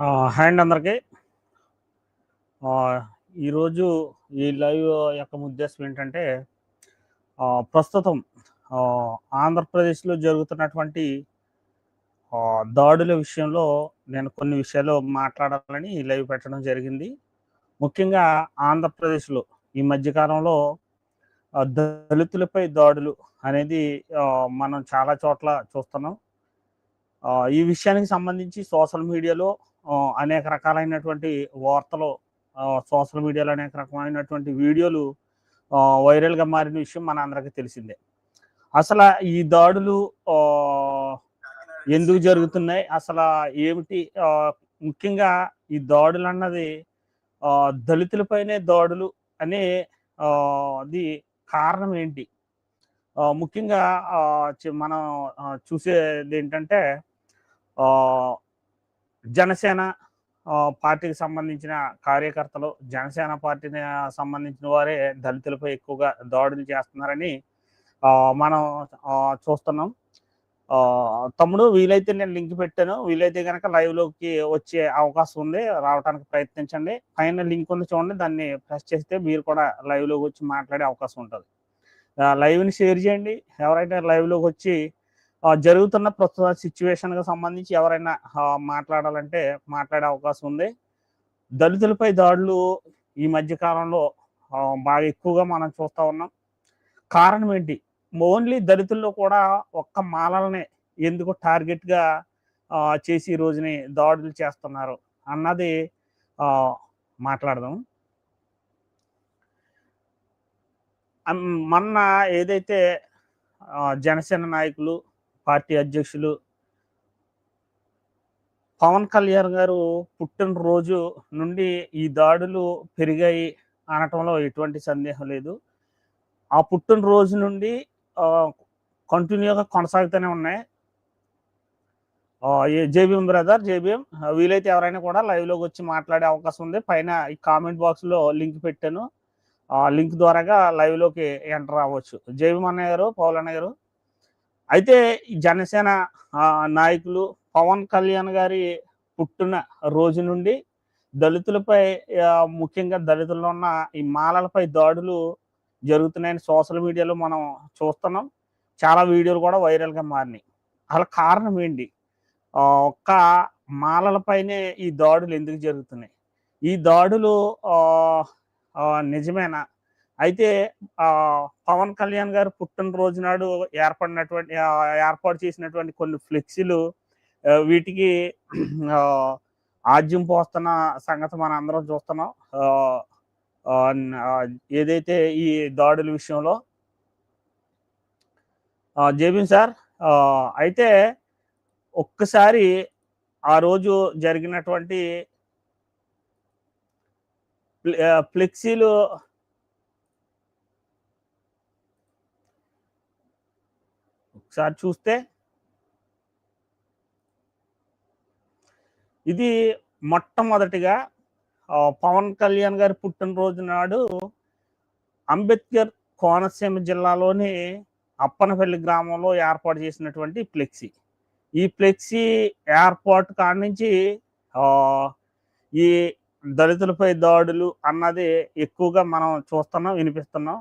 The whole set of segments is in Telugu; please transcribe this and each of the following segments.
హ్యాండ్ హాయ్ అందరికీ. ఈరోజు ఈ లైవ్ యొక్క ఉద్దేశం ఏంటంటే ప్రస్తుతం ఆంధ్రప్రదేశ్లో జరుగుతున్నటువంటి దాడుల విషయంలో నేను కొన్ని విషయాలు మాట్లాడాలని ఈ లైవ్ పెట్టడం జరిగింది. ముఖ్యంగా ఆంధ్రప్రదేశ్లో ఈ మధ్యకాలంలో దళితులపై దాడులు అనేది మనం చాలా చోట్ల చూస్తున్నాం. ఈ విషయానికి సంబంధించి సోషల్ మీడియాలో అనేక రకాలైనటువంటి వార్తలు సోషల్ మీడియాలో అనేక రకమైనటువంటి వీడియోలు వైరల్గా మారిన విషయం మన అందరికీ తెలిసిందే. అసలు ఈ దాడులు ఎందుకు జరుగుతున్నాయి? అసలు ఏమిటి? ముఖ్యంగా ఈ దాడులు అన్నది దళితులపైనే దాడులు అనే అది కారణం ఏంటి? ముఖ్యంగా మనం చూసేది ఏంటంటే జనసేన పార్టీకి సంబంధించిన కార్యకర్తలు జనసేన పార్టీని సంబంధించిన వారే దళితులపై ఎక్కువగా దాడులు చేస్తున్నారని మనం చూస్తున్నాం. తమ్ముడు వీలైతే నేను లింక్ పెట్టాను. వీలైతే కనుక లైవ్లోకి వచ్చే అవకాశం ఉంది. రావడానికి ప్రయత్నించండి. పైన లింక్ ఉంది చూడండి. దాన్ని ప్రెస్ చేస్తే మీరు కూడా లైవ్లోకి వచ్చి మాట్లాడే అవకాశం ఉంటుంది. లైవ్ని షేర్ చేయండి. ఎవరైతే లైవ్లోకి వచ్చి జరుగుతున్న ప్రస్తుత సిచ్యువేషన్కి సంబంధించి ఎవరైనా మాట్లాడాలంటే మాట్లాడే అవకాశం ఉంది. దళితులపై దాడులు ఈ మధ్య కాలంలో బాగా ఎక్కువగా మనం చూస్తూ ఉన్నాం. కారణం ఏంటి? ఓన్లీ దళితుల్లో కూడా ఒక్క మాలలనే ఎందుకు టార్గెట్గా చేసి ఈ రోజుని దాడులు చేస్తున్నారు అన్నది మాట్లాడదాం. మొన్న ఏదైతే జనసేన నాయకులు పార్టీ అధ్యక్షులు పవన్ కళ్యాణ్ గారు పుట్టినరోజు నుండి ఈ దాడులు పెరిగాయి అనటంలో ఎటువంటి సందేహం లేదు. ఆ పుట్టినరోజు నుండి కంటిన్యూగా కొనసాగుతూనే ఉన్నాయి. జేబీఎం బ్రదర్ జేబీఎం వీలైతే ఎవరైనా కూడా లైవ్లోకి లోకి వచ్చి మాట్లాడే అవకాశం ఉంది. పైన ఈ కామెంట్ బాక్స్లో లింక్ పెట్టాను. ఆ లింక్ ద్వారాగా లైవ్లోకి లోకి ఎంటర్ అవ్వచ్చు. జేబీఎం అన్నయ్య గారు పౌల్ అన్నయ్య గారు అయితే జనసేన నాయకులు పవన్ కళ్యాణ్ గారి పుట్టిన రోజు నుండి దళితులపై ముఖ్యంగా దళితుల్లో ఉన్న ఈ మాలలపై దాడులు జరుగుతున్నాయని సోషల్ మీడియాలో మనం చూస్తున్నాం. చాలా వీడియోలు కూడా వైరల్గా మారినాయి. అలా కారణం ఏంటి? ఒక్క మాలలపైనే ఈ దాడులు ఎందుకు జరుగుతున్నాయి? ఈ దాడులు నిజమేనా? అయితే ఆ పవన్ కళ్యాణ్ గారు పుట్టినరోజు నాడు ఏర్పడినటువంటి ఏర్పాటు చేసినటువంటి కొన్ని ఫ్లెక్సీలు వీటికి ఆజ్యం పోస్తున్న సంగతి మనం అందరం చూస్తున్నాం. ఏదైతే ఈ దాడుల విషయంలో జేబిన్ సార్ ఆ, అయితే ఒక్కసారి ఆ రోజు జరిగినటువంటి ఫ్లెక్సీలు ఒకసారి చూస్తే. ఇది మొట్టమొదటిగా పవన్ కళ్యాణ్ గారి పుట్టినరోజు నాడు అంబేద్కర్ కోనసీమ జిల్లాలోని అప్పనపల్లి గ్రామంలో ఏర్పాటు చేసినటువంటి ఫ్లెక్సీ. ఈ ఫ్లెక్సీ ఏర్పాటు కాడ నుంచి ఈ దళితులపై దాడులు అన్నది ఎక్కువగా మనం చూస్తున్నాం వినిపిస్తున్నాం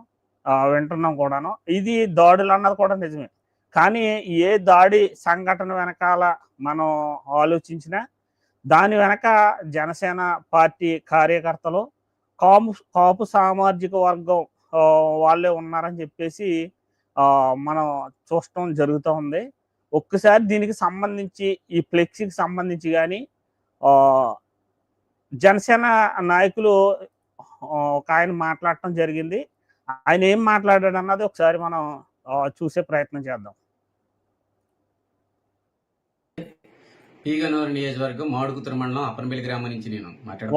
వింటున్నాం కూడాను. ఇది దాడులు అన్నది కూడా నిజమే. కానీ ఏ దాడి సంఘటన వెనకాల మనం ఆలోచించినా దాని వెనక జనసేన పార్టీ కార్యకర్తలు కాపు కాపు సామాజిక వర్గం వాళ్ళే ఉన్నారని చెప్పేసి మనం చూడటం జరుగుతూ ఉంది. ఒక్కసారి దీనికి సంబంధించి ఈ ఫ్లెక్సీకి సంబంధించి కానీ జనసేన నాయకులు ఒక ఆయన మాట్లాడటం జరిగింది. ఆయన ఏం మాట్లాడాడు అన్నది ఒకసారి మనం చూసే ప్రయత్నం చేద్దాం. పీగనూరు నియోజకవర్గం మాడుకుతురు మండలం అప్పనపల్లి గ్రామం నుంచి నేను మాట్లాడుతున్నాను.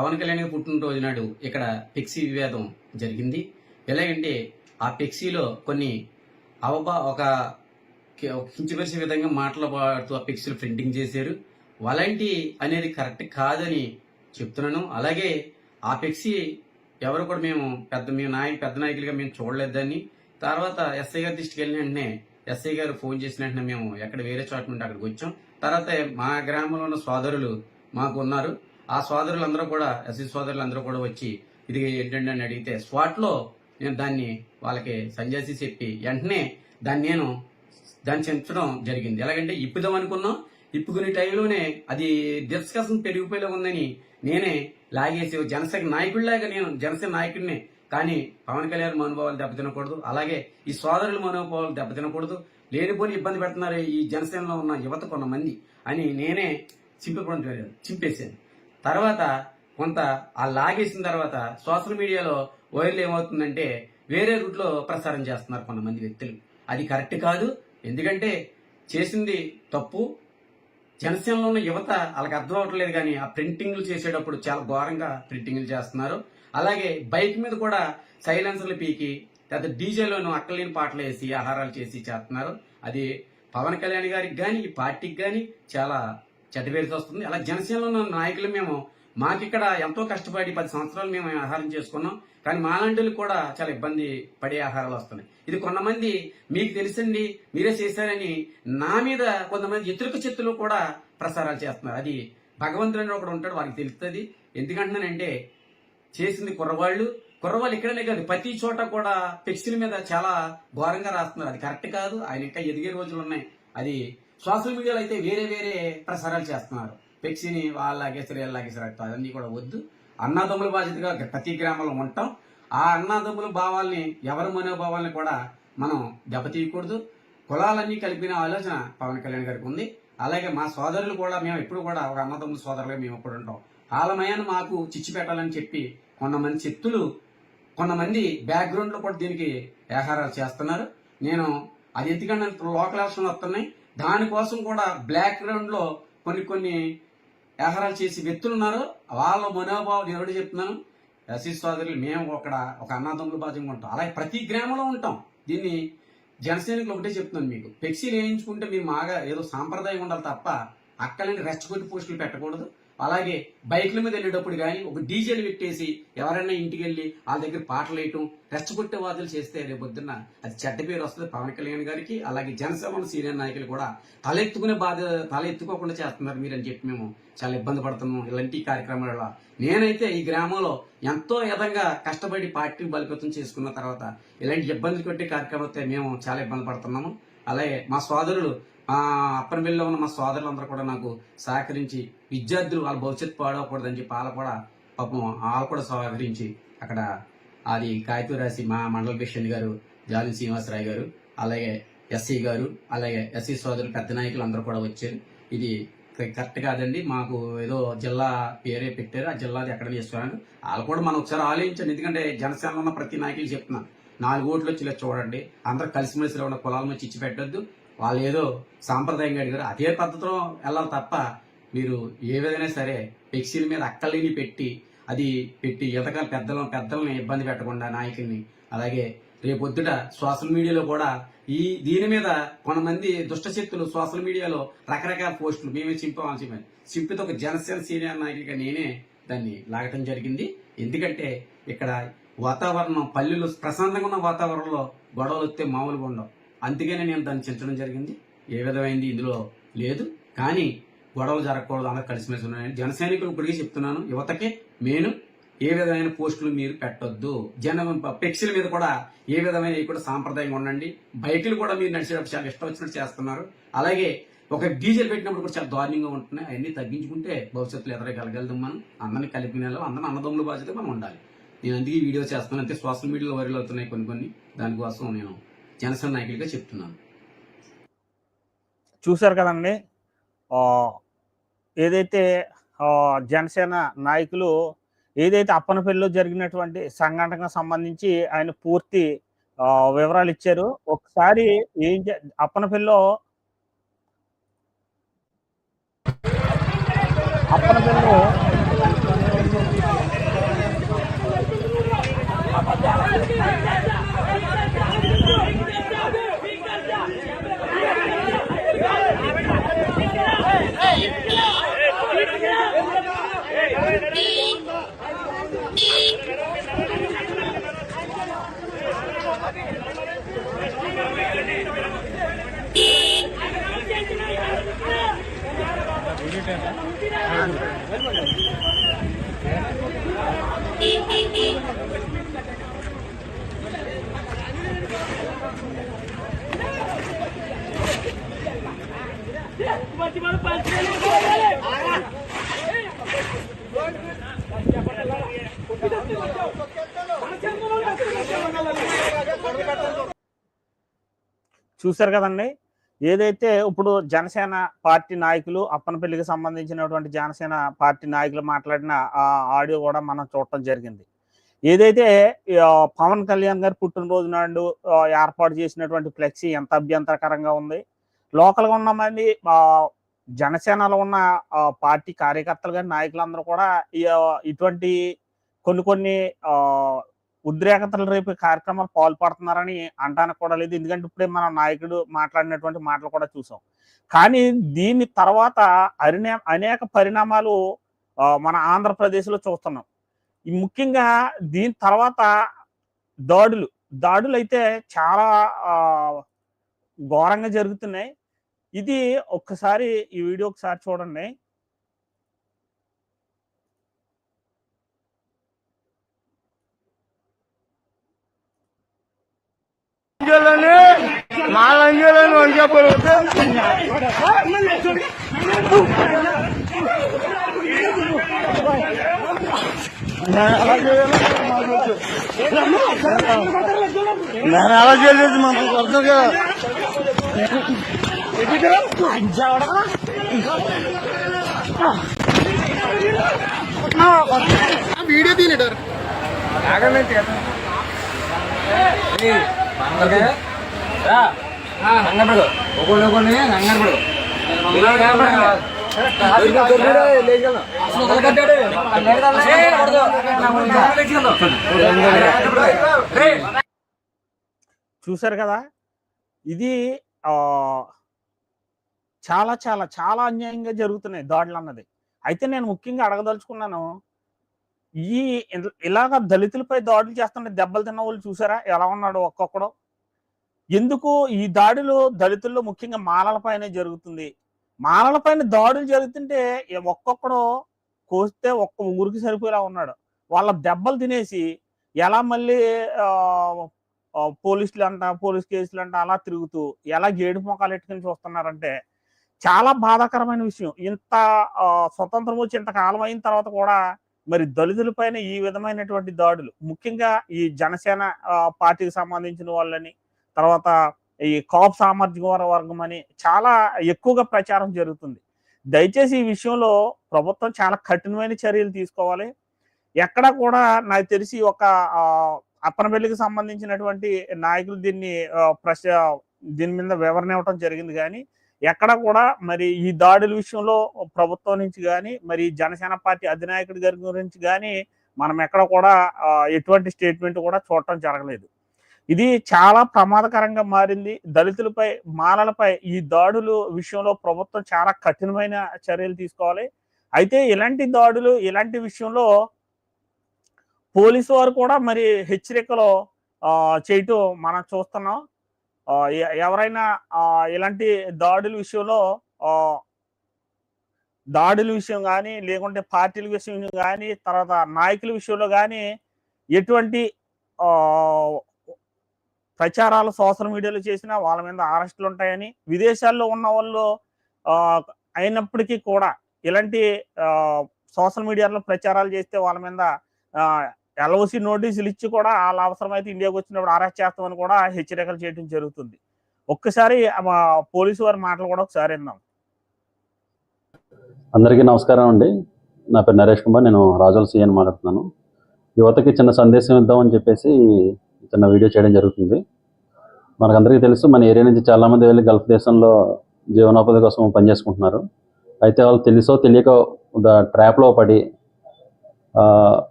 పవన్ కళ్యాణ్ పుట్టినరోజు నాడు ఇక్కడ పెక్సీ వివాదం జరిగింది. ఎలాగంటే ఆ పెక్సీలో కొన్ని అవబా ఒక కించపరిచే విధంగా మాట్లాడుతూ ఆ పెక్సీలు ప్రింటింగ్ చేశారు. వలంటి అనేది కరెక్ట్ కాదని చెప్తున్నాను. అలాగే ఆ పెక్సీ ఎవరు కూడా మేము పెద్ద మేము నాయకు పెద్ద నాయకులుగా మేము చూడలేదు దాన్ని. తర్వాత ఎస్ఐ గారి దృష్టికి వెళ్ళిన వెంటనే ఎస్ఐ గారు ఫోన్ చేసిన వెంటనే మేము ఎక్కడ వేరే చోట నుండి అక్కడికి వచ్చాం. తర్వాత మా గ్రామంలో ఉన్న సోదరులు మాకు ఉన్నారు. ఆ సోదరులందరూ కూడా ఎస్సీ సోదరులందరూ కూడా వచ్చి ఇది ఏంటండి అని అడిగితే స్పాట్లో నేను దాన్ని వాళ్ళకి సంజేసి చెప్పి వెంటనే దాన్ని నేను దాన్ని చెంచడం జరిగింది. ఎలాగంటే ఇప్పుదాం అనుకున్నాం. ఇప్పుకునే టైంలోనే అది డిస్కషన్ పెరిగిపోయేలా ఉందని నేనే లాగేసి జనసేన నాయకుడిలాగా నేను జనసేన నాయకుడిని. కానీ పవన్ కళ్యాణ్ మనోభావాలు దెబ్బతినకూడదు. అలాగే ఈ సోదరుల మనోభావాలు దెబ్బతినకూడదు. లేనిపోని ఇబ్బంది పెడుతున్నారు ఈ జనసేనలో ఉన్న యువత కొంతమంది అని నేనే చింపకుండా జరిగింది చింపేశాను. తర్వాత కొంత ఆ లాగేసిన తర్వాత సోషల్ మీడియాలో వైరల్ ఏమవుతుందంటే వేరే రూట్లో ప్రసారం చేస్తున్నారు కొంతమంది వ్యక్తులు. అది కరెక్ట్ కాదు ఎందుకంటే చేసింది తప్పు. జనసేనలో ఉన్న యువత వాళ్ళకి అర్థం అవ్వట్లేదు కానీ ఆ ప్రింటింగ్లు చేసేటప్పుడు చాలా ఘోరంగా ప్రింటింగ్లు చేస్తున్నారు. అలాగే బైక్ మీద కూడా సైలెన్సర్లు పీకి లేదా డీజేలోనూ అక్కలేని పాటలు వేసి ఆహారాలు చేసి చేస్తున్నారు. అది పవన్ కళ్యాణ్ గారికి కానీ ఈ పార్టీకి కానీ చాలా చెడ్డవేసి వస్తుంది. అలా జనసేనలో ఉన్న నాయకులు మేము మాకిక్కడ ఎంతో కష్టపడి పది సంవత్సరాలు మేము ఆహారం చేసుకున్నాం. కానీ మాలాంటి కూడా చాలా ఇబ్బంది పడే ఆహారాలు వస్తున్నాయి. ఇది కొంతమంది మీకు తెలుసండి మీరే చేశారని నా మీద కొంతమంది వ్యతిరేక చెత్తులు కూడా ప్రసారాలు చేస్తున్నారు. అది భగవంతుడు అని ఒకడు ఉంటాడు వారికి తెలుస్తుంది ఎందుకంటున్నానంటే చేసింది కుర్రవాళ్ళు కుర్రవాళ్ళు ఇక్కడనే కాదు ప్రతి చోట కూడా పెక్సిల మీద చాలా ఘోరంగా రాస్తున్నారు. అది కరెక్ట్ కాదు ఆయన ఇంకా ఎదిగే రోజులు ఉన్నాయి. అది సోషల్ మీడియాలో అయితే వేరే వేరే ప్రసారాలు చేస్తున్నారు. పెక్సిని వాళ్ళలాగే వీళ్ళలాగే అవన్నీ కూడా వద్దు. అన్నదమ్ముల బాధ్యతగా ప్రతి గ్రామంలో ఉంటాం. ఆ అన్నదమ్ముల భావాల్ని ఎవరి మనోభావాల్ని కూడా మనం దెబ్బతీయకూడదు. కులాలన్నీ కలిపిన ఆలోచన పవన్ కళ్యాణ్ గారికి ఉంది. అలాగే మా సోదరులు కూడా మేము ఎప్పుడు కూడా ఒక అన్నదమ్ముల సోదరులుగా మేము ఎప్పుడు ఉంటాం. ఆలమయాన్ని మాకు చిచ్చి పెట్టాలని చెప్పి కొంతమంది శక్తులు కొంతమంది బ్యాక్గ్రౌండ్లో కూడా దీనికి వ్యవహారాలు చేస్తున్నారు. నేను అది ఎందుకంటే లోకల్ ఎలక్షన్ వస్తున్నాయి. దానికోసం కూడా బ్లాక్ గ్రౌండ్లో కొన్ని కొన్ని వ్యవహారాలు చేసి వ్యక్తులు ఉన్నారు. వాళ్ళ మనోభావం నేను చెప్తున్నాను. ఎస్సీ సోదరులు మేము అక్కడ ఒక అన్నదమ్ముల బాధ్యంగా ఉంటాం. అలాగే ప్రతి గ్రామంలో ఉంటాం. దీన్ని జనసైనికులు ఒకటే చెప్తున్నాను మీకు. ఫ్లెక్సీలు వేయించుకుంటే మీరు మాగా ఏదో సాంప్రదాయం ఉండాలి తప్ప అక్కలేని రెచ్చగొట్టి పోస్టులు పెట్టకూడదు. అలాగే బైక్ల మీద వెళ్ళేటప్పుడు కానీ ఒక డీజేలు పెట్టేసి ఎవరైనా ఇంటికి వెళ్ళి వాళ్ళ దగ్గర పాటలు వేయటం రెచ్చగొట్టే వాదులు చేస్తే రేపు పొద్దున్న అది చెడ్డ పేరు వస్తుంది పవన్ కళ్యాణ్ గారికి. అలాగే జనసేన సీనియర్ నాయకులు కూడా తలెత్తుకునే బాధ తలెత్తుకోకుండా చేస్తున్నారు మీరు అని చెప్పి మేము చాలా ఇబ్బంది పడుతున్నాం. ఇలాంటి కార్యక్రమాల వల్ల నేనైతే ఈ గ్రామంలో ఎంతో విధంగా కష్టపడి పార్టీ బలిపతం చేసుకున్న తర్వాత ఇలాంటి ఇబ్బందులు కొట్టే కార్యక్రమాలతో మేము చాలా ఇబ్బంది పడుతున్నాము. అలాగే మా సోదరులు అప్పనబిల్లో ఉన్న మా సోదరులందరూ కూడా నాకు సహకరించి విద్యార్థులు వాళ్ళ భవిష్యత్తు పాడవకూడదని చెప్పి వాళ్ళు కూడా పాపం వాళ్ళు కూడా సహకరించి అక్కడ అది కాగితం రాసి మా మండల ప్రెసిడెంట్ గారు జాలి శ్రీనివాసరావు గారు అలాగే ఎస్సీ గారు అలాగే ఎస్సీ సోదరులు పెద్ద నాయకులు అందరూ కూడా వచ్చారు. ఇది కరెక్ట్ కాదండి. మాకు ఏదో జిల్లా పేరే పెట్టారు. ఆ జిల్లాది ఎక్కడ చేస్తున్నాను వాళ్ళు కూడా మనం ఒకసారి ఆలోచించండి. ఎందుకంటే జనసేనలో ఉన్న ప్రతి నాయకులు చెప్తున్నాను నాలుగు ఓట్లు వచ్చి చూడండి. అందరూ కలిసిమెలిసి ఉన్న కులాల మధ్య ఇచ్చి పెట్టద్దు. వాళ్ళు ఏదో సాంప్రదాయంగా అడిగారు. అదే పద్ధతిలో వెళ్ళాలి తప్ప మీరు ఏ విధంగా సరే ఫ్లెక్సీల మీద అక్కలేని పెట్టి అది పెట్టి ఇతక పెద్దలను పెద్దలని ఇబ్బంది పెట్టకుండా నాయకుల్ని అలాగే రేపొద్దుట సోషల్ మీడియాలో కూడా ఈ దీని మీద కొంతమంది దుష్టశక్తులు సోషల్ మీడియాలో రకరకాల పోస్టులు మేమే చింపామని చింపితే ఒక జనసేన సీనియర్ నాయకుడిగా నేనే దాన్ని లాగటం జరిగింది. ఎందుకంటే ఇక్కడ వాతావరణం పల్లెలు ప్రశాంతంగా ఉన్న వాతావరణంలో గొడవలు వస్తే మామూలుగా ఉండవు. అందుకనే నేను దాన్ని చించడం జరిగింది. ఏ విధమైంది ఇందులో లేదు. కానీ గొడవలు జరగకూడదు. అందరూ కలిసిమెలిసి ఉన్నాయని జన సైనికులు ఇప్పటికీ చెప్తున్నాను. యువతకి నేను ఏ విధమైన పోస్టులు మీరు పెట్టొద్దు. జన పెక్సిల మీద కూడా ఏ విధమైన కూడా సాంప్రదాయంగా ఉండండి. బైకులు కూడా మీరు నడిచేటప్పుడు చాలా ఇష్టం వచ్చినట్టు చేస్తున్నారు. అలాగే ఒక డీజిల్ పెట్టినప్పుడు కూడా చాలా దారుణంగా ఉంటున్నాయి. అవన్నీ తగ్గించుకుంటే భవిష్యత్తులో ఎదరగలగలదు మనం. అందరినీ కలిపిన అందరం అన్నదమ్ముల బాధ్యత మనం ఉండాలి. నేను అందుకే వీడియో చేస్తున్నాను. అంటే సోషల్ మీడియాలో వైరల్ అవుతున్నాయి కొన్ని కొన్ని. దానికోసం నేను జనసేన నాయకుడిగా చెప్తున్నాను. చూశారు కదండి ఆ, ఏదైతే ఆ, జనసేన నాయకులు ఏదైతే అప్పనపల్లిలో జరిగినటువంటి సంఘటనకు సంబంధించి ఆయన పూర్తి వివరాలు ఇచ్చారు. ఒకసారి ఏం జ- అప్పనపల్లిలో అప్పనపల్లిలో చూశారు కదండి? ఏదైతే ఇప్పుడు జనసేన పార్టీ నాయకులు అప్పనపల్లికి సంబంధించినటువంటి జనసేన పార్టీ నాయకులు మాట్లాడిన ఆ ఆడియో కూడా మనం చూడటం జరిగింది. ఏదైతే పవన్ కళ్యాణ్ గారి పుట్టినరోజు నాడు ఏర్పాటు చేసినటువంటి ఫ్లెక్సీ ఎంత అభ్యంతరకరంగా ఉంది. లోకల్గా ఉన్న మంది జనసేనలో ఉన్న పార్టీ కార్యకర్తలు కానీ నాయకులందరూ కూడా ఇటువంటి కొన్ని కొన్ని ఆ, ఉద్రేకతలు రేపు కార్యక్రమాలు పాల్పడుతున్నారని అంటానికి కూడా లేదు. ఎందుకంటే ఇప్పుడే మన నాయకుడు మాట్లాడినటువంటి మాటలు కూడా చూసాం. కానీ దీని తర్వాత అరినే అనేక పరిణామాలు మన ఆంధ్రప్రదేశ్లో చూస్తున్నాం. ముఖ్యంగా దీని తర్వాత దాడులు. దాడులు అయితే చాలా ఘోరంగా జరుగుతున్నాయి. ఇది ఒక్కసారి ఈ వీడియో ఒకసారి చూడండి. లంజలని మా లంజలని వంచకపోతే నేను అలా చేయలేదు మనకు అర్థం కదా వీడియో తీయలేటారు చూశారు కదా ఇది ఆ చాలా చాలా చాలా అన్యాయంగా జరుగుతున్నాయి దాడులు అన్నది అయితే నేను ముఖ్యంగా అడగదలుచుకున్నాను ఈ ఇలాగ దళితులపై దాడులు చేస్తున్న దెబ్బలు తిన్న వాళ్ళు చూసారా? ఎలా ఉన్నాడు ఒక్కొక్కడు? ఎందుకు ఈ దాడులు దళితుల్లో ముఖ్యంగా మాలలపైనే జరుగుతుంది. మాలలపైన దాడులు జరుగుతుంటే ఒక్కొక్కడు కోస్తే ఒక్క ఊరికి సరిపోయేలా ఉన్నాడు. వాళ్ళ దెబ్బలు తినేసి ఎలా మళ్ళీ పోలీసులు అంట పోలీస్ కేసులు అంట అలా తిరుగుతూ ఎలా గేడు మొక్కలు ఎట్టుకుని చూస్తున్నారంటే చాలా బాధాకరమైన విషయం. ఇంత స్వతంత్రం వచ్చి ఇంత కాలం అయిన తర్వాత కూడా మరి దళితులపైన ఈ విధమైనటువంటి దాడులు ముఖ్యంగా ఈ జనసేన ఆ, పార్టీకి సంబంధించిన వాళ్ళని తర్వాత ఈ కాప్ సామర్థ్య వర్గం అని చాలా ఎక్కువగా ప్రచారం జరుగుతుంది. దయచేసి ఈ విషయంలో ప్రభుత్వం చాలా కఠినమైన చర్యలు తీసుకోవాలి. ఎక్కడ కూడా నాకు తెలిసి ఒక అప్పనబెల్లికి అప్పనపల్లికి సంబంధించినటువంటి నాయకులు దీన్ని ప్రశ దీని మీద వివరణ ఇవ్వటం జరిగింది కానీ ఎక్కడ కూడా మరి ఈ దాడుల విషయంలో ప్రభుత్వం నుంచి కానీ మరి జనసేన పార్టీ అధినాయకుడి గారి గురించి కానీ మనం ఎక్కడ కూడా ఎటువంటి స్టేట్మెంట్ కూడా చూడటం జరగలేదు. ఇది చాలా ప్రమాదకరంగా మారింది. దళితులపై మాలలపై ఈ దాడులు విషయంలో ప్రభుత్వం చాలా కఠినమైన చర్యలు తీసుకోవాలి. అయితే ఇలాంటి దాడులు ఇలాంటి విషయంలో పోలీసు వారు కూడా మరి హెచ్చరికలు చేయటం మనం చూస్తున్నాం. ఎవరైనా ఇలాంటి దాడుల విషయంలో ఆ, దాడుల విషయం కానీ లేకుంటే పార్టీల విషయం కానీ తర్వాత నాయకుల విషయంలో కానీ ఎటువంటి ఆ, ప్రచారాలు సోషల్ మీడియాలో చేసినా వాళ్ళ మీద అరెస్టులు ఉంటాయని విదేశాల్లో ఉన్న వాళ్ళు అయినప్పటికీ కూడా ఇలాంటి సోషల్ మీడియాలో ప్రచారాలు చేస్తే వాళ్ళ మీద ఎల్ఓసి నోటీసులు ఇచ్చి కూడా వాళ్ళ అవసరమైతే ఇండియాకి వచ్చినప్పుడు అరెస్ట్ చేస్తామని కూడా హెచ్చరికలు చేయడం జరుగుతుంది. ఒక్కసారి మా పోలీసు వారి మాటలు కూడా ఒకసారి విందాం. అందరికీ నమస్కారం అండి. నా పేరు నరేష్ కుమార్ నేను రాజుల సీఎన్ మాట్లాడుతున్నాను. యువతకి చిన్న సందేశం ఇద్దామని చెప్పేసి చిన్న వీడియో చేయడం జరుగుతుంది. మనకందరికీ తెలుసు మన ఏరియా నుంచి చాలామంది వెళ్ళి గల్ఫ్ దేశంలో జీవనోపాధి కోసం పనిచేసుకుంటున్నారు. అయితే వాళ్ళు తెలుసో తెలియక ట్రాప్లో పడి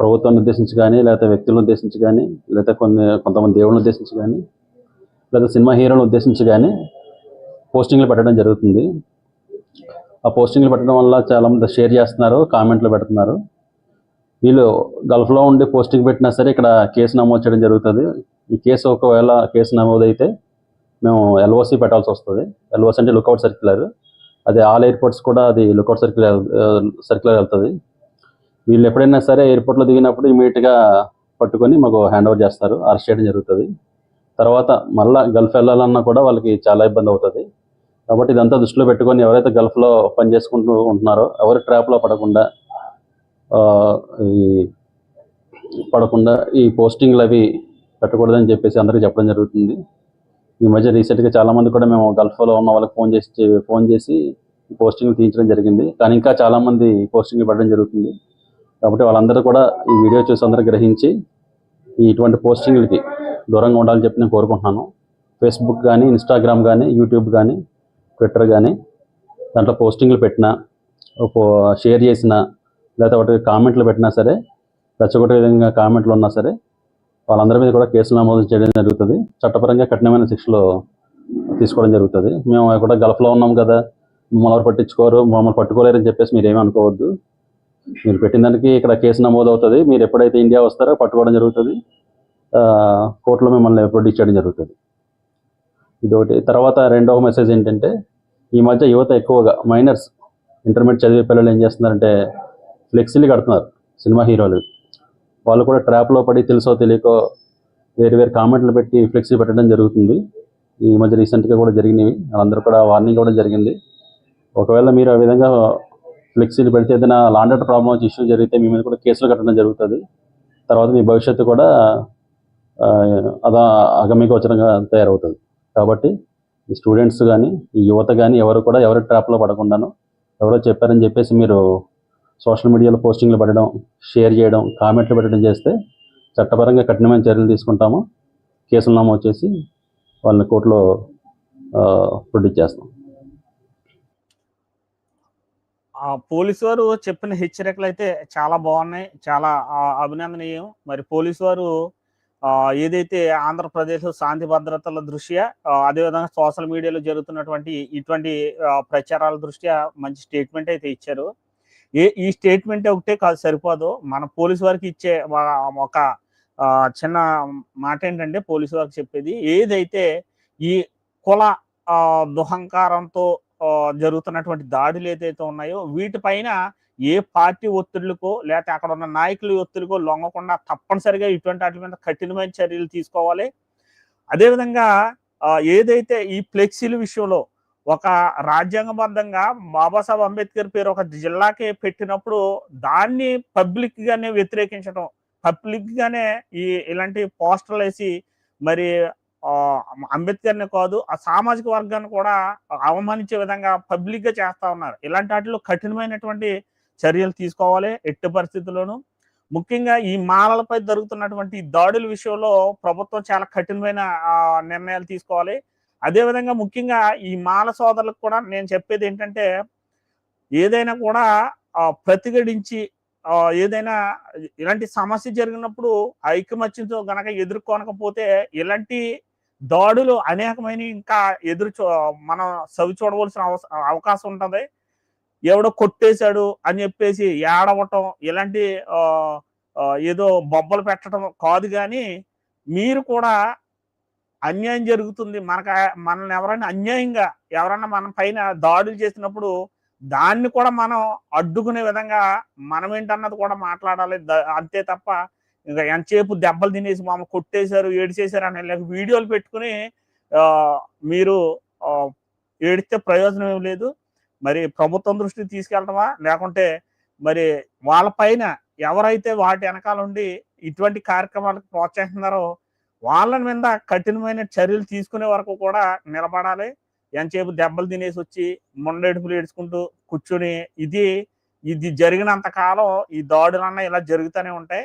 ప్రభుత్వాన్ని ఉద్దేశించి కానీ లేకపోతే వ్యక్తులను ఉద్దేశించి కానీ లేకపోతే కొన్ని కొంతమంది దేవుళ్ళని ఉద్దేశించి కానీ లేదా సినిమా హీరోలను ఉద్దేశించి కానీ పోస్టింగ్లు పెట్టడం జరుగుతుంది. ఆ పోస్టింగ్లు పెట్టడం వల్ల చాలామంది షేర్ చేస్తున్నారు కామెంట్లు పెడుతున్నారు. వీళ్ళు గల్ఫ్లో ఉండి పోస్టింగ్ పెట్టినా సరే ఇక్కడ కేసు నమోదు చేయడం జరుగుతుంది. ఈ కేసు ఒకవేళ కేసు నమోదైతే మేము ఎల్ఓసి పెట్టాల్సి వస్తుంది. ఎల్ఓసి అంటే లుకౌట్ సర్క్యులర్. అది ఆల్ ఎయిర్పోర్ట్స్ కూడా అది లుకౌట్ సర్క్యులర్ సర్క్యులర్ వెళ్తుంది. వీళ్ళు ఎప్పుడైనా సరే ఎయిర్పోర్ట్లో దిగినప్పుడు ఇమీడియట్గా పట్టుకొని మాకు హ్యాండ్ ఓవర్ చేస్తారు. అరెస్ట్ చేయడం జరుగుతుంది. తర్వాత మళ్ళా గల్ఫ్ వెళ్ళాలన్నా కూడా వాళ్ళకి చాలా ఇబ్బంది అవుతుంది. కాబట్టి ఇదంతా దృష్టిలో పెట్టుకొని ఎవరైతే గల్ఫ్లో పని చేసుకుంటూ ఉంటున్నారో ఎవరి ట్రాప్లో పడకుండా ఈ పడకుండా ఈ పోస్టింగ్లు అవి పెట్టకూడదని చెప్పేసి అందరికీ చెప్పడం జరుగుతుంది. ఈ మధ్య రీసెంట్గా చాలామంది కూడా మేము గల్ఫ్లో ఉన్న వాళ్ళకి ఫోన్ చేసి ఫోన్ చేసి పోస్టింగ్ తీయించడం జరిగింది. కానీ ఇంకా చాలామంది పోస్టింగ్ పెట్టడం జరుగుతుంది. కాబట్టి వాళ్ళందరూ కూడా ఈ వీడియో చూసి అందరూ గ్రహించి ఇటువంటి పోస్టింగ్లకి దూరంగా ఉండాలని చెప్పి నేను కోరుకుంటున్నాను. ఫేస్బుక్ కానీ ఇన్స్టాగ్రామ్ కానీ యూట్యూబ్ కానీ ట్విట్టర్ కానీ దాంట్లో పోస్టింగ్లు పెట్టినా షేర్ చేసినా లేకపోతే ఒకటి కామెంట్లు పెట్టినా సరే రెచ్చగొట్టే విధంగా కామెంట్లు ఉన్నా సరే వాళ్ళందరి మీద కూడా కేసులు నమోదు చేయడం జరుగుతుంది. చట్టపరంగా కఠినమైన శిక్షలు తీసుకోవడం జరుగుతుంది. మేము కూడా గల్ఫ్లో ఉన్నాం కదా మమ్మల్ని ఎవరు పట్టించుకోరు మమ్మల్ని పట్టుకోలేరని చెప్పేసి మీరు ఏమీ అనుకోవద్దు. మీరు పెట్టిన దానికి ఇక్కడ కేసు నమోదు అవుతుంది మీరు ఎప్పుడైతే ఇండియా వస్తారో పట్టుకోవడం జరుగుతుంది. కోర్టులో మిమ్మల్ని ప్రొడ్యూస్ చేయడం జరుగుతుంది. ఇది ఒకటి తర్వాత రెండవ మెసేజ్ ఏంటంటే ఈ మధ్య యువత ఎక్కువగా మైనర్స్ ఇంటర్మీడియట్ చదివే పిల్లలు ఏం చేస్తున్నారంటే ఫ్లెక్సీలు కడుతున్నారు సినిమా హీరోలు. వాళ్ళు కూడా ట్రాప్లో పడి తెలుసో తెలియకో వేరు వేరు కామెంట్లు పెట్టి ఫ్లెక్సీ పెట్టడం జరుగుతుంది. ఈ మధ్య రీసెంట్గా కూడా జరిగినవి. వాళ్ళందరూ కూడా వార్నింగ్ కూడా జరిగింది. ఒకవేళ మీరు ఆ విధంగా ఫ్లెక్సీలు పెడితే ఏదైనా లాండర్ ప్రాబ్లం వచ్చి ఇష్యూ జరిగితే మీ మీద కూడా కేసులు కట్టడం జరుగుతుంది. తర్వాత మీ భవిష్యత్తు కూడా అదా అగమ్యగోచరంగా తయారవుతుంది. కాబట్టి ఈ స్టూడెంట్స్ కానీ ఈ యువత కానీ ఎవరు కూడా ఎవరి ట్రాప్లో పడకుండాను ఎవరో చెప్పారని చెప్పేసి మీరు సోషల్ మీడియాలో పోస్టింగ్లు పెట్టడం షేర్ చేయడం కామెంట్లు పెట్టడం చేస్తే చట్టపరంగా కఠినమైన చర్యలు తీసుకుంటాము. కేసులు నమోదు చేసి వాళ్ళని కోర్టులో ప్రొడ్యూస్ చేస్తాం. పోలీసు వారు చెప్పిన హెచ్చరికలు అయితే చాలా బాగున్నాయి. చాలా అభినందనీయం. మరి పోలీసు వారు ఏదైతే ఆంధ్రప్రదేశ్ శాంతి భద్రతల దృష్ట్యా అదేవిధంగా సోషల్ మీడియాలో జరుగుతున్నటువంటి ఇటువంటి ప్రచారాల దృష్ట్యా మంచి స్టేట్మెంట్ అయితే ఇచ్చారు. ఏ ఈ స్టేట్మెంట్ ఒకటే కాదు సరిపోదు. మన పోలీసు వారికి ఇచ్చే ఒక చిన్న మాట ఏంటంటే పోలీసు వారికి చెప్పేది ఏదైతే ఈ కుల ఆ, దుహంకారంతో జరుగుతున్నటువంటి దాడులు ఏదైతే ఉన్నాయో వీటిపైన ఏ పార్టీ ఒత్తిళ్ళకో లేకపోతే అక్కడ ఉన్న నాయకుల ఒత్తిడికో లొంగకుండా తప్పనిసరిగా ఇటువంటి వాటి మీద కఠినమైన చర్యలు తీసుకోవాలి. అదేవిధంగా ఏదైతే ఈ ఫ్లెక్సీల విషయంలో ఒక రాజ్యాంగబద్ధంగా బాబాసాహెబ్ అంబేద్కర్ పేరు ఒక జిల్లాకి పెట్టినప్పుడు దాన్ని పబ్లిక్ గానే వ్యతిరేకించడం పబ్లిక్ గానే ఈ ఇలాంటి పోస్టర్లు వేసి మరి అంబేద్కర్ని కాదు ఆ సామాజిక వర్గాన్ని కూడా అవమానించే విధంగా పబ్లిక్గా చేస్తా ఉన్నారు. ఇలాంటి వాటిలో కఠినమైనటువంటి చర్యలు తీసుకోవాలి ఎట్టి పరిస్థితుల్లోనూ. ముఖ్యంగా ఈ మాలలపై జరుగుతున్నటువంటి దాడుల విషయంలో ప్రభుత్వం చాలా కఠినమైన నిర్ణయాలు తీసుకోవాలి. అదే విధంగా ముఖ్యంగా ఈ మాల సోదరులకు కూడా నేను చెప్పేది ఏంటంటే ఏదైనా కూడా ఆ, ప్రతిఘటించి ఏదైనా ఇలాంటి సమస్య జరిగినప్పుడు ఐకమత్యంతో గనక ఎదుర్కొనకపోతే ఇలాంటి దాడులు అనేకమైన ఇంకా ఎదురు మనం చవి చూడవలసిన అవకాశం ఉంటుంది. ఎవడో కొట్టేశాడు అని చెప్పేసి ఏడవటం ఇలాంటి ఆ, ఏదో బొబ్బలు పెట్టడం కాదు కానీ మీరు కూడా అన్యాయం జరుగుతుంది. మనకు మనల్ని ఎవరైనా అన్యాయంగా ఎవరైనా మన పైన దాడులు చేసినప్పుడు దాన్ని కూడా మనం అడ్డుకునే విధంగా మనం ఏంటన్నది కూడా మాట్లాడాలి. అంతే తప్ప ఇంకా ఎంతసేపు దెబ్బలు తినేసి మామ కొట్టేశారు ఏడిచేశారు అని లేక వీడియోలు పెట్టుకుని మీరు ఏడితే ఏడిస్తే ప్రయోజనం ఏం లేదు. మరి ప్రభుత్వం దృష్టికి తీసుకెళ్ళటమా లేకుంటే మరి వాళ్ళ పైన ఎవరైతే వాటి వెనకాల ఉండి ఇటువంటి కార్యక్రమాలకు ప్రోత్సహిస్తున్నారో వాళ్ళ మీద కఠినమైన చర్యలు తీసుకునే వరకు కూడా నిలబడాలి. ఎంతసేపు దెబ్బలు తినేసి వచ్చి మొండెడుపులు ఏడ్చుకుంటూ కూర్చుని ఇది ఇది జరిగినంత కాలం ఈ దాడులన్నా ఇలా జరుగుతూనే ఉంటాయి.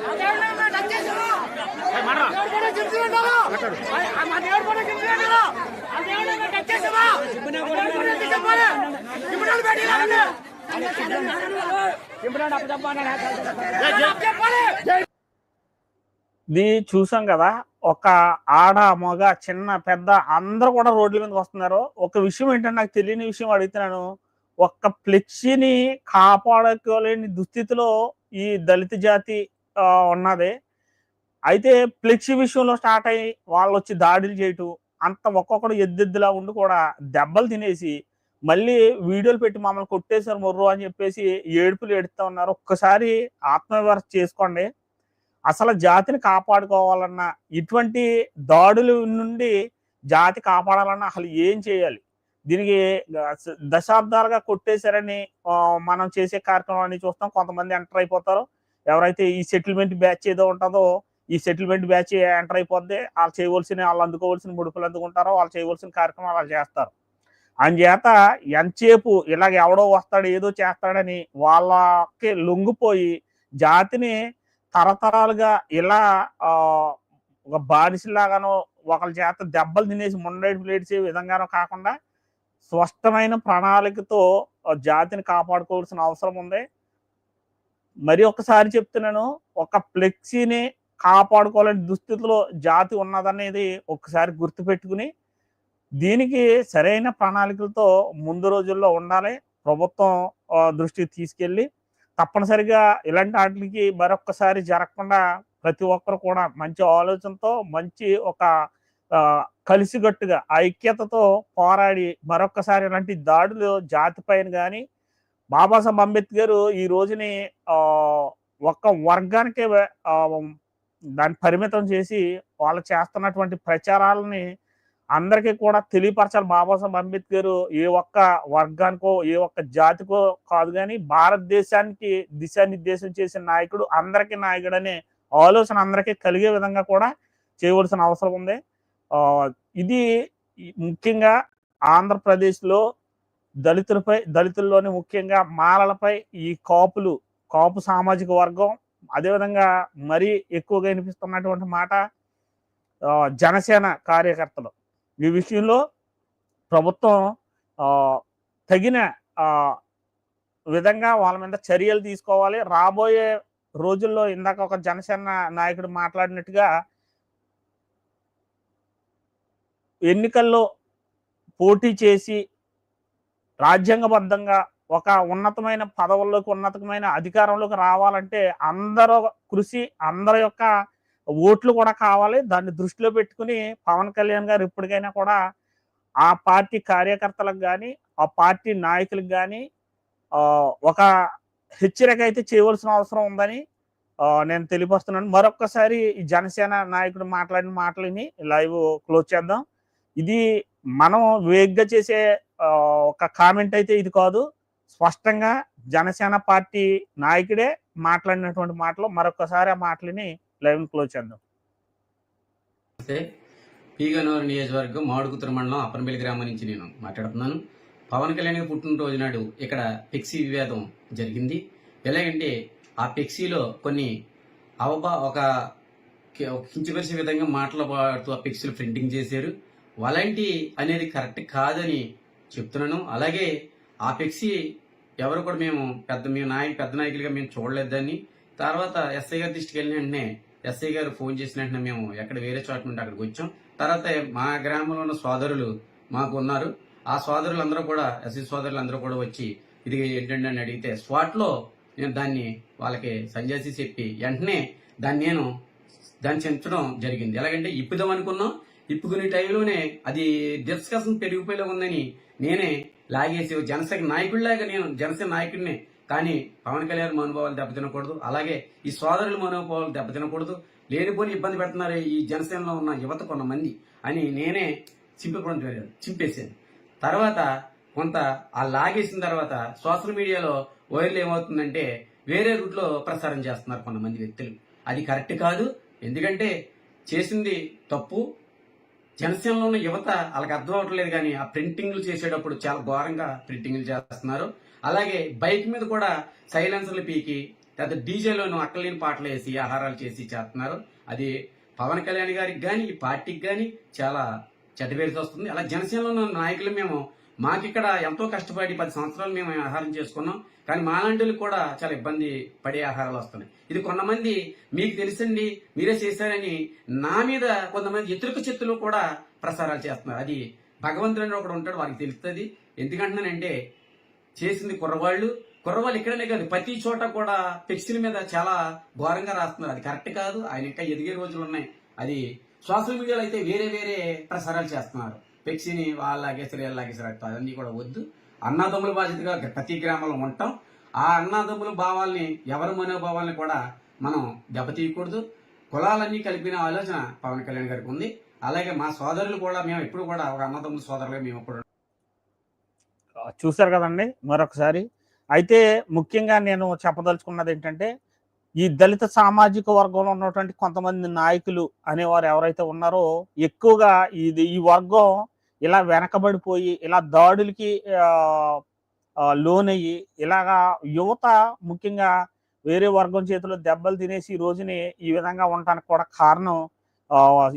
ఇది చూసాం కదా ఒక ఆడ మగ చిన్న పెద్ద అందరూ కూడా రోడ్ల మీదకి వస్తున్నారు. ఒక విషయం ఏంటంటే నాకు తెలియని విషయం అడుగుతున్నాను. ఒక్క ఫ్లెక్సీని కాపాడుకోలేని దుస్థితిలో ఈ దళిత జాతి ఉన్నది. అయితే ఫ్లెక్సీ విషయంలో స్టార్ట్ అయ్యి వాళ్ళు వచ్చి దాడులు చేయటం అంత ఒక్కొక్కడు ఎద్దెద్దులా ఉండి కూడా దెబ్బలు తినేసి మళ్ళీ వీడియోలు పెట్టి మమ్మల్ని కొట్టేశారు మొర్రు అని చెప్పేసి ఏడుపులు ఏడుస్తా ఉన్నారు. ఒక్కసారి ఆత్మవిమర్శ చేసుకోండి. అసలు జాతిని కాపాడుకోవాలన్నా ఇటువంటి దాడుల నుండి జాతి కాపాడాలన్నా అసలు ఏం చేయాలి? దీనికి దశాబ్దాలుగా కొట్టేశారని మనం చేసే కార్యక్రమాన్ని చూస్తాం. కొంతమంది ఎంటర్ అయిపోతారు. ఎవరైతే ఈ సెటిల్మెంట్ బ్యాచ్ ఏదో ఉంటుందో ఈ సెటిల్మెంట్ బ్యాచ్ ఎంటర్ అయిపోద్ది. వాళ్ళు చేయవలసిన వాళ్ళు అందుకోవాల్సిన ముడుపులు అందుకుంటారో వాళ్ళు చేయవలసిన కార్యక్రమాలు వాళ్ళు చేస్తారు. అందుచేత ఎంతసేపు ఇలాగ ఎవడో వస్తాడు ఏదో చేస్తాడని వాళ్ళకి లొంగిపోయి జాతిని తరతరాలుగా ఇలా ఒక బానిసలాగానో ఒకళ్ళ చేత దెబ్బలు తినేసి ముండేటి ప్లేట్సే విధంగానో కాకుండా స్పష్టమైన ప్రణాళికతో ఆ జాతిని కాపాడుకోవాల్సిన అవసరం ఉంది. మరి ఒకసారి చెప్తున్నాను ఒక ఫ్లెక్సీని కాపాడుకోలేని దుస్థితిలో జాతి ఉన్నదనేది ఒకసారి గుర్తుపెట్టుకుని దీనికి సరైన ప్రణాళికలతో ముందు రోజుల్లో ఉండాలి. ప్రభుత్వం దృష్టికి తీసుకెళ్ళి తప్పనిసరిగా ఇలాంటి వాటికి మరొక్కసారి జరగకుండా ప్రతి ఒక్కరు కూడా మంచి ఆలోచనతో మంచి ఒక కలిసిగట్టుగా ఐక్యతతో పోరాడి మరొక్కసారి ఇలాంటి దాడులు జాతి పైన కానీ బాబాసాహెబ్ అంబేద్కర్ ఈ రోజుని ఒక్క వర్గానికే దాన్ని పరిమితం చేసి వాళ్ళు చేస్తున్నటువంటి ప్రచారాలని అందరికీ కూడా తెలియపరచాలి. బాబాసాహెబ్ అంబేద్కర్ ఏ ఒక్క వర్గానికో ఏ ఒక్క జాతికో కాదు కానీ భారతదేశానికి దిశానిర్దేశం చేసిన నాయకుడు అందరికీ నాయకుడు అనే ఆలోచన అందరికీ కలిగే విధంగా కూడా చేయవలసిన అవసరం ఉంది. ఇది ముఖ్యంగా ఆంధ్రప్రదేశ్లో దళితులపై దళితుల్లోని ముఖ్యంగా మాలలపై ఈ కాపులు కాపు సామాజిక వర్గం అదేవిధంగా మరీ ఎక్కువగా వినిపిస్తున్నటువంటి మాట జనసేన కార్యకర్తలు. ఈ విషయంలో ప్రభుత్వం తగిన విధంగా వాళ్ళ మీద చర్యలు తీసుకోవాలి. రాబోయే రోజుల్లో ఇందాక ఒక జనసేన నాయకుడు మాట్లాడినట్టుగా ఎన్నికల్లో పోటీ చేసి రాజ్యాంగబద్ధంగా ఒక ఉన్నతమైన పదవుల్లోకి ఉన్నతమైన అధికారంలోకి రావాలంటే అందరూ కృషి అందరి యొక్క ఓట్లు కూడా కావాలి. దాన్ని దృష్టిలో పెట్టుకుని పవన్ కళ్యాణ్ గారు ఇప్పటికైనా కూడా ఆ పార్టీ కార్యకర్తలకు కానీ ఆ పార్టీ నాయకులకు కానీ ఒక హెచ్చరిక అయితే చేయవలసిన అవసరం ఉందని నేను తెలియపరుస్తున్నాను. మరొక్కసారి ఈ జనసేన నాయకుడు మాట్లాడిన మాటలని లైవ్ క్లోజ్ చేద్దాం. ఇది మనం వేగ్గా చేసే ఒక కామెంట్ అయితే ఇది కాదు. స్పష్టంగా జనసేన పార్టీ నాయకుడే మాట్లాడినటువంటి మాటలు మరొకసారి ఆ మాటలని లైవ్ క్లోజ్ చేద్దాం. పీగనూరు నియోజకవర్గం మాడుకుతుర మండలం అప్పనపల్లి గ్రామం నుంచి నేను మాట్లాడుతున్నాను. పవన్ కళ్యాణ్ పుట్టినరోజు నాడు ఇక్కడ పెక్సీ వివాదం జరిగింది. ఎలాగంటే ఆ పెక్సీలో కొన్ని అవబా ఒక కించపరిచే విధంగా మాట్లాడుతూ ఆ పెక్సీలు ప్రింటింగ్ చేశారు. అలాంటి అనేది కరెక్ట్ కాదని చెప్తున్నాను. అలాగే ఆ పెక్సీ ఎవరు కూడా మేము పెద్ద మేము నాయకు పెద్ద నాయకులుగా మేము చూడలేదు దాన్ని. తర్వాత ఎస్ఐ గారి దృష్టికి వెళ్ళిన వెంటనే ఎస్ఐ గారు ఫోన్ చేసిన వెంటనే మేము ఎక్కడ వేరే చోట నుండి అక్కడికి వచ్చాం. తర్వాత మా గ్రామంలో ఉన్న సోదరులు మాకు ఉన్నారు. ఆ సోదరులు అందరూ కూడా ఎస్ఐ సోదరులు అందరూ కూడా వచ్చి ఇది ఏంటండి అని అడిగితే స్వాట్లో నేను దాన్ని వాళ్ళకి సంజేసి చెప్పి వెంటనే దాన్ని నేను దాన్ని చెంచడం జరిగింది. ఎలాగంటే ఇప్పుదాం అనుకున్నాం. ఇప్పుకునే టైంలోనే అది డిస్కషన్ పెరిగిపోయేలా ఉందని నేనే లాగేసి జనసేన నాయకుడిలాగా నేను జనసేన నాయకుడిని కానీ పవన్ కళ్యాణ్ మనోభావాలు దెబ్బతినకూడదు. అలాగే ఈ సోదరుల మనోభావాలు దెబ్బతినకూడదు. లేనిపోని ఇబ్బంది పెడుతున్నారు ఈ జనసేనలో ఉన్న యువత కొంతమంది అని నేనే చింపకుండా జరిగింది చింపేశాను. తర్వాత కొంత ఆ లాగేసిన తర్వాత సోషల్ మీడియాలో వైరల్ ఏమవుతుందంటే వేరే రూట్లో ప్రసారం చేస్తున్నారు కొంతమంది వ్యక్తులు. అది కరెక్ట్ కాదు. ఎందుకంటే చేసింది తప్పు. జనసేనలో ఉన్న యువత వాళ్ళకి అర్థం అవ్వట్లేదు కానీ ఆ ప్రింటింగ్లు చేసేటప్పుడు చాలా ఘోరంగా ప్రింటింగ్లు చేస్తున్నారు. అలాగే బైక్ మీద కూడా సైలెన్సర్లు పీకి లేదా డీజేలోను అక్కలేని పాటలు వేసి ఆహారాలు చేసి చేస్తున్నారు. అది పవన్ కళ్యాణ్ గారికి కానీ ఈ పార్టీకి కానీ చాలా చెడ్డ వస్తుంది. అలా జనసేనలో ఉన్న నాయకులు మేము మాకిక్కడ ఎంతో కష్టపడి పది సంవత్సరాలు మేము ఆహారం చేసుకున్నాం. కానీ మాలాంటి కూడా చాలా ఇబ్బంది పడే ఆహారాలు వస్తున్నాయి. ఇది కొంతమంది మీకు తెలుసండి మీరే చేశారని నా మీద కొంతమంది ఎతురుకు చెత్తులు కూడా ప్రసారాలు చేస్తున్నారు. అది భగవంతుడు అని ఒకడు ఉంటాడు వారికి తెలుస్తుంది. ఎందుకంటున్నానంటే చేసింది కుర్రవాళ్ళు. కుర్రవాళ్ళు ఇక్కడనే కాదు ప్రతి చోట కూడా పెక్సిల మీద చాలా ఘోరంగా రాస్తున్నారు. అది కరెక్ట్ కాదు. ఆయన ఇంకా ఎదిగే రోజులు ఉన్నాయి. అది సోషల్ మీడియాలో అయితే వేరే వేరే ప్రసారాలు చేస్తున్నారు. పెక్సిని వాళ్ళగేసరి వీళ్ళగేసరి అదన్నీ కూడా వద్దు. అన్నదమ్ముల బాధ్యతగా ప్రతి గ్రామంలో ఉంటాం. ఆ అన్నదమ్ముల భావాల్ని ఎవరి మనోభావాల్ని కూడా మనం దెబ్బతీయకూడదు. కులాలన్నీ కలిపిన ఆలోచన పవన్ కళ్యాణ్ గారికి ఉంది. అలాగే మా సోదరులు కూడా మేము ఎప్పుడు కూడా ఒక అన్నదమ్ముల సోదరులుగా మేము ఎప్పుడు చూశారు కదండి మరొకసారి. అయితే ముఖ్యంగా నేను చెప్పదలుచుకున్నది ఏంటంటే ఈ దళిత సామాజిక వర్గంలో ఉన్నటువంటి కొంతమంది నాయకులు అనేవారు ఎవరైతే ఉన్నారో ఎక్కువగా ఇది ఈ వర్గం ఇలా వెనకబడిపోయి ఇలా దాడులకి లోనయ్యి ఇలాగా యువత ముఖ్యంగా వేరే వర్గం చేతిలో దెబ్బలు తినేసి ఈ రోజుని ఈ విధంగా ఉండటానికి కూడా కారణం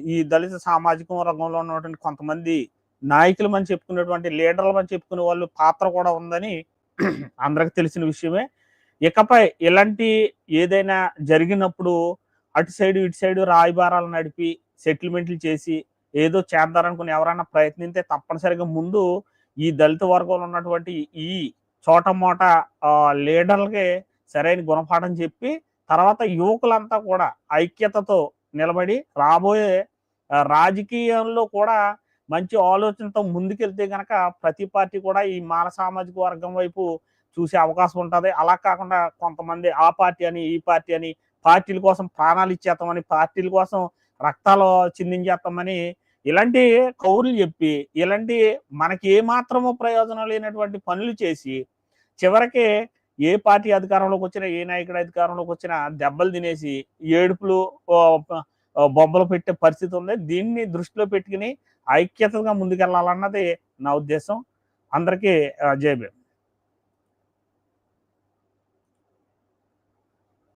ఈ దళిత సామాజిక రంగంలో ఉన్నటువంటి కొంతమంది నాయకులు అని చెప్పుకునేటువంటి లీడర్లు అని చెప్పుకునే వాళ్ళు పాత్ర కూడా ఉందని అందరికి తెలిసిన విషయమే. ఇకపై ఇలాంటి ఏదైనా జరిగినప్పుడు అటు సైడు ఇటు సైడు రాయబారాలు నడిపి సెటిల్మెంట్లు చేసి ఏదో చేద్దారనుకుని ఎవరైనా ప్రయత్నిస్తే తప్పనిసరిగా ముందు ఈ దళిత వర్గంలో ఉన్నటువంటి ఈ చోట మోట లీడర్లకి సరైన గుణపాఠం చెప్పి తర్వాత యువకులంతా కూడా ఐక్యతతో నిలబడి రాబోయే రాజకీయంలో కూడా మంచి ఆలోచనతో ముందుకెళ్తే గనక ప్రతి పార్టీ కూడా ఈ మాన సామాజిక వర్గం వైపు చూసే అవకాశం ఉంటుంది. అలా కాకుండా కొంతమంది ఆ పార్టీ అని ఈ పార్టీ అని పార్టీల కోసం ప్రాణాలు ఇచ్చేస్తామని పార్టీల కోసం రక్తాలు చిందించేస్తామని ఇలాంటి కౌరులు చెప్పి ఇలాంటి మనకి ఏ ప్రయోజనం లేనటువంటి పనులు చేసి చివరికి ఏ పార్టీ అధికారంలోకి వచ్చినా ఏ నాయకుడు అధికారంలోకి వచ్చినా దెబ్బలు తినేసి ఏడుపులు బొబ్బలు పెట్టే పరిస్థితి ఉంది. దీన్ని దృష్టిలో పెట్టుకుని ఐక్యతగా ముందుకెళ్ళాలన్నది నా ఉద్దేశం. అందరికీ ఆ,